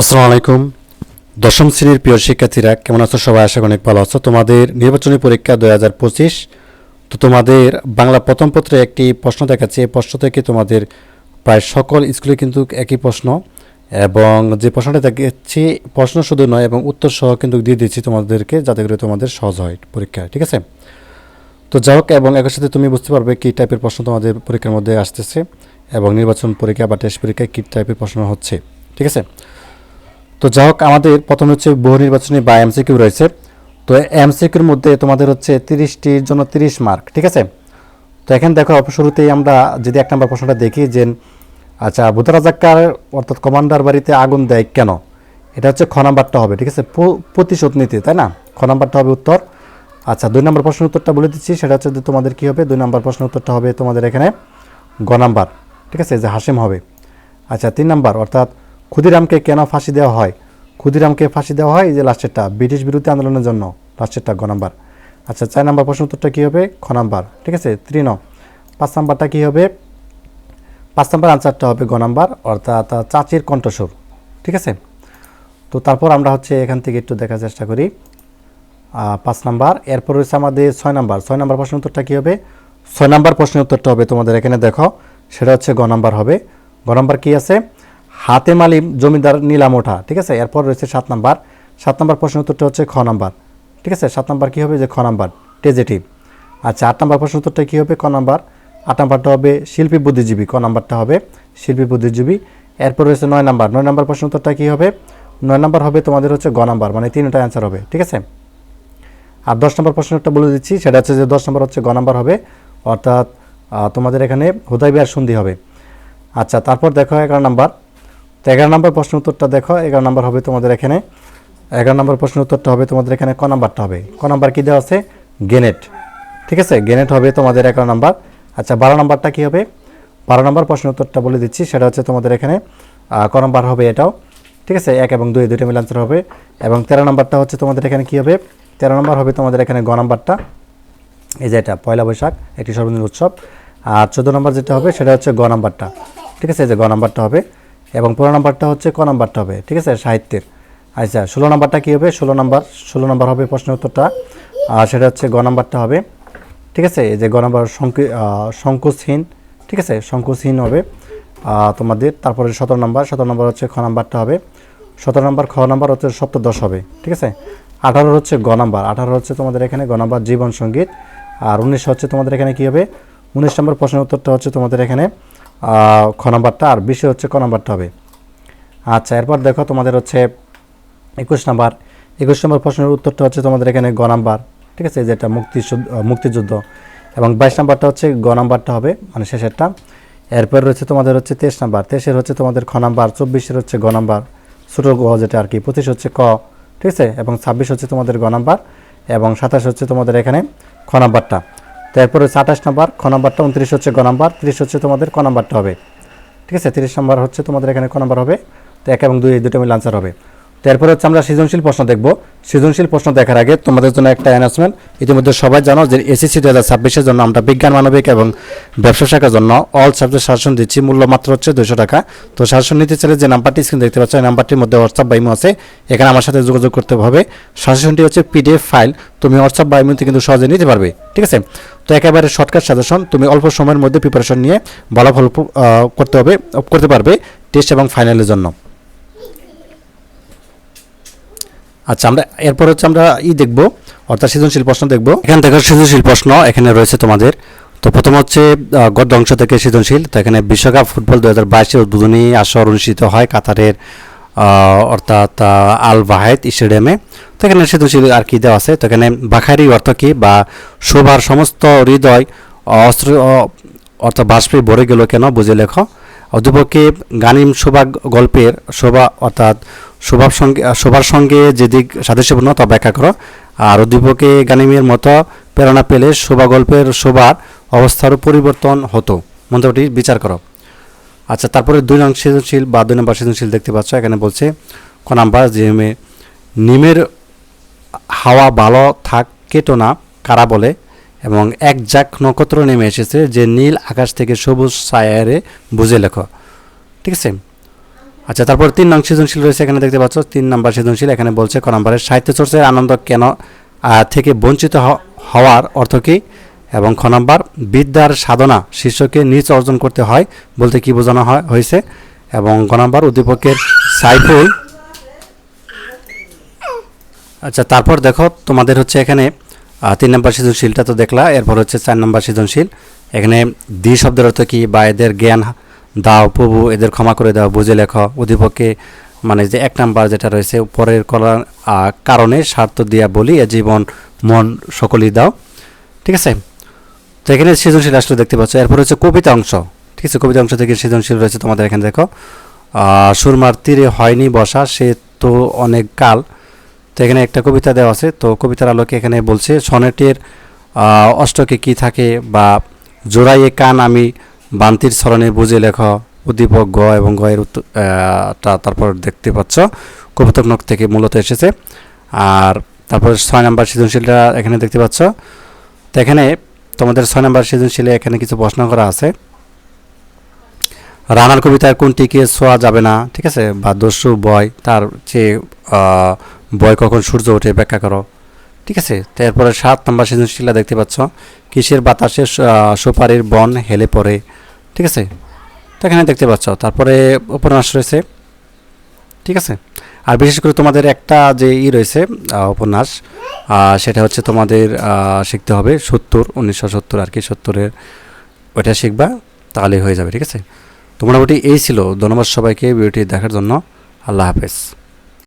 আসসালামু আলাইকুম। দশম শ্রেণির প্রিয় শিক্ষার্থীরা, কেমন আছো সবাই? আশা অনেক ভালো আছো। তোমাদের নির্বাচনী পরীক্ষা দুই হাজার পঁচিশ। তো তোমাদের বাংলা প্রথম পত্রে একটি প্রশ্ন দেখাচ্ছে। এই প্রশ্ন থেকে তোমাদের প্রায় সকল স্কুলে কিন্তু একই প্রশ্ন। এবং যে প্রশ্নটা দেখাচ্ছি, প্রশ্ন শুধু নয়, এবং উত্তর সহ কিন্তু দিয়ে দিচ্ছি তোমাদেরকে, যাতে করে তোমাদের সহজ হয় পরীক্ষা ঠিক আছে? তো যাই হোক, এবং একই সাথে তুমি বুঝতে পারবে কী টাইপের প্রশ্ন তোমাদের পরীক্ষার মধ্যে আসতেছে, এবং নির্বাচন পরীক্ষা বা টেস্ট পরীক্ষায় কী টাইপের প্রশ্ন হচ্ছে, ঠিক আছে? তো যাই হোক, আমাদের প্রথমে হচ্ছে বহু নির্বাচনী বা এমসিকিউ রয়েছে। তো এমসিকিউর মধ্যে তোমাদের হচ্ছে তিরিশটির জন্য তিরিশ মার্ক ঠিক আছে? তো এখানে দেখো শুরুতেই আমরা যদি এক নম্বর প্রশ্নটা দেখি যে আচ্ছা ভূতরাজাক্কার অর্থাৎ কমান্ডার বাড়িতে আগুন দেয় কেন? এটা হচ্ছে খ নাম্বারটা হবে, ঠিক আছে? প্রতিশোধ নিতে, তাই না? খ নাম্বারটা হবে উত্তর। আচ্ছা দুই নম্বর প্রশ্নের উত্তরটা বলে দিচ্ছি, সেটা হচ্ছে যে তোমাদের কী হবে? দুই নম্বর প্রশ্নের উত্তরটা হবে তোমাদের এখানে গ নাম্বার, ঠিক আছে? যে হাসিম হবে। আচ্ছা তিন নাম্বার, অর্থাৎ ক্ষুদিরামকে কেন ফাঁসি দেওয়া হয়? ক্ষুদিরামকে ফাঁসি দেওয়া হয় যে লাস্টেরটা ব্রিটিশ বিরোধী আন্দোলনের জন্য। লাস্টেরটা গ নাম্বার। আচ্ছা চার নাম্বার প্রশ্ন উত্তরটা কী হবে? খ নাম্বার। ঠিক আছে? তৃণ পাঁচ নাম্বারটা কী হবে? পাঁচ নাম্বার আনসারটা হবে গ নাম্বার, অর্থাৎ চাচির কণ্ঠস্বর। ঠিক আছে? তো তারপর আমরা হচ্ছে এখান থেকে একটু দেখার চেষ্টা করি। পাঁচ নাম্বার। এরপর রয়েছে আমাদের ছয় নাম্বার। ছয় নাম্বার প্রশ্ন উত্তরটা কী হবে? ছয় নাম্বার প্রশ্নের উত্তরটা হবে তোমাদের এখানে দেখো। সেটা হচ্ছে গ নাম্বার হবে। গ নাম্বার কী আছে? হাতে মালিম জমিদার নিলাম ওঠা ঠিক আছে? এরপর রয়েছে সাত নাম্বার। সাত নাম্বার প্রশ্নের উত্তরটা হচ্ছে খ নাম্বার। ঠিক আছে? সাত নাম্বার কী হবে? যে খ নাম্বার। টেজেটিভ। আচ্ছা আট নাম্বার প্রশ্ন উত্তরটা কী হবে? ক নাম্বার। আট নাম্বারটা হবে শিল্পী বুদ্ধিজীবী। ক নাম্বারটা হবে শিল্পী বুদ্ধিজীবী। এরপর রয়েছে নয় নাম্বার। নয় নাম্বার প্রশ্ন উত্তরটা কী হবে? নয় নাম্বার হবে তোমাদের হচ্ছে গ নাম্বার মানে তিনটা অ্যান্সার হবে, ঠিক আছে? আর দশ নম্বর প্রশ্নটা বলে দিচ্ছি। সেটা হচ্ছে যে দশ নম্বর হচ্ছে গ নাম্বার হবে, অর্থাৎ তোমাদের এখানে হুদাই বিহার সন্ধি হবে। আচ্ছা তারপর দেখো এগারো নাম্বার। তো এগারো নম্বর প্রশ্ন উত্তরটা দেখো, এগারো নম্বর হবে তোমাদের এখানে। এগারো নম্বর প্রশ্ন উত্তরটা হবে তোমাদের এখানে ক নাম্বারটা হবে? ক নাম্বার কী দেওয়া আছে? গেনেট ঠিক আছে? গেনেট হবে তোমাদের এগারো নাম্বার। আচ্ছা বারো নাম্বারটা কী হবে? বারো নম্বর প্রশ্ন উত্তরটা বলে দিচ্ছি, সেটা হচ্ছে তোমাদের এখানে ক নাম্বার হবে এটাও। ঠিক আছে? এক এবং দুই, দুইটা মিলে আনসার হবে। এবং তেরো নম্বরটা হচ্ছে তোমাদের এখানে কী হবে? তেরো নম্বর হবে তোমাদের এখানে গ নাম্বারটা। এই যে এটা, পয়লা বৈশাখ, একটি সর্বজনীন উৎসব। আর চোদ্দ নম্বর যেটা হবে, সেটা হচ্ছে গ নাম্বারটা। ঠিক আছে? এই যে গ নাম্বারটা হবে। এবং পনেরো নাম্বারটা হচ্ছে ক নাম্বারটা হবে, ঠিক আছে? সাহিত্যের। আচ্ছা ষোলো নাম্বারটা কী হবে? ষোলো নাম্বার ষোলো নাম্বার হবে প্রশ্ন উত্তরটা। আর সেটা হচ্ছে গ নাম্বারটা হবে, ঠিক আছে? এই যে গ নাম্বার সংকোচহীন, ঠিক আছে? সংকোচহীন হবে। তোমাদের, তারপরে সতেরো নাম্বার, সতেরো নম্বর হচ্ছে খ নাম্বারটা হবে। সতেরো নাম্বার, খ নাম্বার হচ্ছে সপ্তদশ হবে, ঠিক আছে? আঠারো হচ্ছে গ নাম্বার, আঠারো হচ্ছে তোমাদের এখানে গ নাম্বার জীবন সংগীত। আর উনিশ হচ্ছে তোমাদের এখানে কী হবে? উনিশ নম্বর প্রশ্নের উত্তরটা হচ্ছে তোমাদের এখানে খ নাম্বারটা আর বিশে হচ্ছে ক নাম্বারটা হবে। আচ্ছা এরপর দেখো তোমাদের হচ্ছে একুশ নম্বর। একুশ নম্বর প্রশ্নের উত্তরটা হচ্ছে তোমাদের এখানে গ নাম্বার, ঠিক আছে? যেটা মুক্তি মুক্তিযুদ্ধ। এবং বাইশ নাম্বারটা হচ্ছে গ নাম্বারটা হবে মানে শেষেরটা। এরপর রয়েছে তোমাদের হচ্ছে তেইশ নাম্বার। তেইশের হচ্ছে তোমাদের খ নাম্বার, চব্বিশের হচ্ছে গ নাম্বার। ছোটো গ যেটা আর কি, পঁচিশ হচ্ছে ক, ঠিক আছে? এবং ছাব্বিশ হচ্ছে তোমাদের গ নাম্বার। এবং সাতাশ হচ্ছে তোমাদের এখানে খ নাম্বারটা। তারপর হচ্ছে আঠাশ নাম্বার, খ নাম্বারটা উনত্রিশ হচ্ছে গ নাম্বার, তিরিশ হচ্ছে তোমাদের ক নাম্বারটা হবে। ঠিক আছে? তিরিশ নাম্বার হচ্ছে তোমাদের এখানে ক নাম্বার হবে। তো এক এবং দুই দুটো মিলে আনসার হবে। তারপরে হচ্ছে আমরা সৃজনশীল প্রশ্ন দেখব। সৃজনশীল প্রশ্ন দেখার আগে তোমাদের জন্য একটা অ্যানাউন্সমেন্ট ইতিমধ্যে সবাই জানো যে এসএসসি দু হাজার ছাব্বিশের জন্য আমরা বিজ্ঞান, মানবিক এবং ব্যবসা শাখার জন্য অল সাবজেক্ট শাসন দিচ্ছি। মূল্য মাত্র হচ্ছে দুশো টাকা। তো শাসন নিতে চাইলে যে নাম্বারটি স্ক্রিন দেখতে পাচ্ছ নাম্বারটির মধ্যে হোয়াটসঅ্যাপ বাইমো আছে। এখানে আমার সাথে যোগাযোগ করতে হবে। শাসনটি হচ্ছে পিডিএফ ফাইল তুমি হোয়াটসঅ্যাপ বাইমোতে কিন্তু সহজে নিতে পারবে। ঠিক আছে? তো একেবারে শর্টকাট সাজেশন তুমি অল্প সময়ের মধ্যে প্রিপারেশন নিয়ে ভালো ফল করতে হবে, করতে পারবে টেস্ট এবং ফাইনালের জন্য। আচ্ছা আমরা এরপর হচ্ছে আমরা ই দেখব, অর্থাৎ সৃজনশীল প্রশ্ন দেখব। এখান থেকে সৃজনশীল প্রশ্ন এখানে রয়েছে তোমাদের। তো প্রথম হচ্ছে গদ্য অংশ থেকে সৃজনশীল। তো এখানে বিশ্বকাপ ফুটবল দু হাজার বাইশের উদ্বোধনী আসর অনুষ্ঠিত হয় কাতারের অর্থাৎ আল বাহেদ স্টেডিয়ামে। তো এখানে সৃজনশীল আর কি দেওয়া আছে? তো এখানে বাখারি অর্থ কি? বা শোভার সমস্ত হৃদয়, অস্ত্র অর্থাৎ বাষ্পে ভরে গেল কেন? বুঝে লেখো। অধ্যাপকে গানিম শোভা গল্পের শোভা, অর্থাৎ শোভার সঙ্গে শোভার সঙ্গে যেদিক সাদৃশ্যপূর্ণ, তা ব্যাখ্যা করো। আর অধ্যাপকে গানিমের মতো প্রেরণা পেলে শোভা গল্পের শোভার অবস্থারও পরিবর্তন হতো। মন্তব্যটি বিচার করো। আচ্ছা তারপরে দুই নং সৃজনশীল বা দুই নম্বর সৃজনশীল দেখতে পাচ্ছ। এখানে বলছে, ক নাম্বার, যে নিমের হাওয়া ভালো থাক, কেটো না, কারা বলে? এবং এক জাক নক্ষত্র নেমে এসেছে, যে নীল আকাশ থেকে সবুজ ছায়ারে বুঝে লেখো। ঠিক আছে? আচ্ছা তারপর তিন নং সৃজনশীল রয়েছে, এখানে দেখতে পাচ্ছ, তিন নম্বর সৃজনশীল, এখানে বলছে ক নম্বরের সাহিত্য চর্চার আনন্দ কেন থেকে বঞ্চিত হওয়ার অর্থ কী? এবং খ নম্বর, বিদ্যার সাধনা শিষ্যকে নিচ অর্জন করতে হয় বলতে কি বোঝানো হয়, হয়েছে? এবং গ নম্বর, উদ্দীপকের সাইফুল। আচ্ছা তারপর দেখো, তোমাদের হচ্ছে এখানে তিন নম্বর সৃজনশীলটা তো দেখলা, এরপর হচ্ছে চার নম্বর সৃজনশীল। এখানে দ্বি শব্দের অর্থ কি? বা এদের জ্ঞান দাও প্রভু এদের ক্ষমা করে দাও। বুঝে লেখো উদ্দীপকে মানে যে এক নাম্বার যেটা রয়েছে পরের আহ, কারণে স্বার্থ দিয়া বলি এ জীবন মন সকলই দাও। ঠিক আছে? তো এখানে সৃজনশীল আসলে দেখতে পাচ্ছ। এরপর হচ্ছে কবিতা অংশ। ঠিক আছে? কবিতা অংশ থেকে সৃজনশীল রয়েছে তোমাদের এখানে দেখো। সুরমার তীরে হয়নি বসা সে তো অনেক কাল। তো এখানে একটা কবিতা দেওয়া আছে। তো কবিতার আলোকে এখানে বলছে সনেটের অষ্টকে কি থাকে বা জোড়াইয়ে কান আমি বান্তির স্মরণে বুঝে লেখ উদ্দীপক গ এবং গ এর উত্তর টা তারপর দেখতে পাচ্ছ। কবিতক নক থেকে মূলত এসেছে। আর তারপর ছয় নাম্বার সৃজনশীলটা এখানে দেখতে পাচ্ছ। তো এখানে তোমাদের ছয় নাম্বার সৃজনশীলে এখানে কিছু প্রশ্ন করা আছে। রানার কবিতার কোনটিকে ছোঁয়া যাবে না ঠিক আছে? বা দস্যু বয় তার আহ, বয় কখন সূর্য ওঠে ব্যাখ্যা করো। ঠিক আছে? তারপরে সাত নম্বর সৃজনশীলা দেখতে পাচ্ছ। কিসের বাতাসে সু- আহ, সুপারির বন হেলে পড়ে? ঠিক আছে? তো এখানে দেখতে পাচ্ছ, তারপরে উপন্যাস রয়েছে। ঠিক আছে? আর বিশেষ করে তোমাদের একটা যে ই রয়েছে উপন্যাস সেটা হচ্ছে তোমাদের শিখতে হবে সত্তর, উনিশশো সত্তর আর কি, সত্তরের ওইটা শিখবা, তাহলেই হয়ে যাবে, ঠিক আছে? তো মোটামুটি এই ছিল। ধন্যবাদ সবাইকে ভিডিওটি দেখার জন্য। আল্লাহ হাফেজ।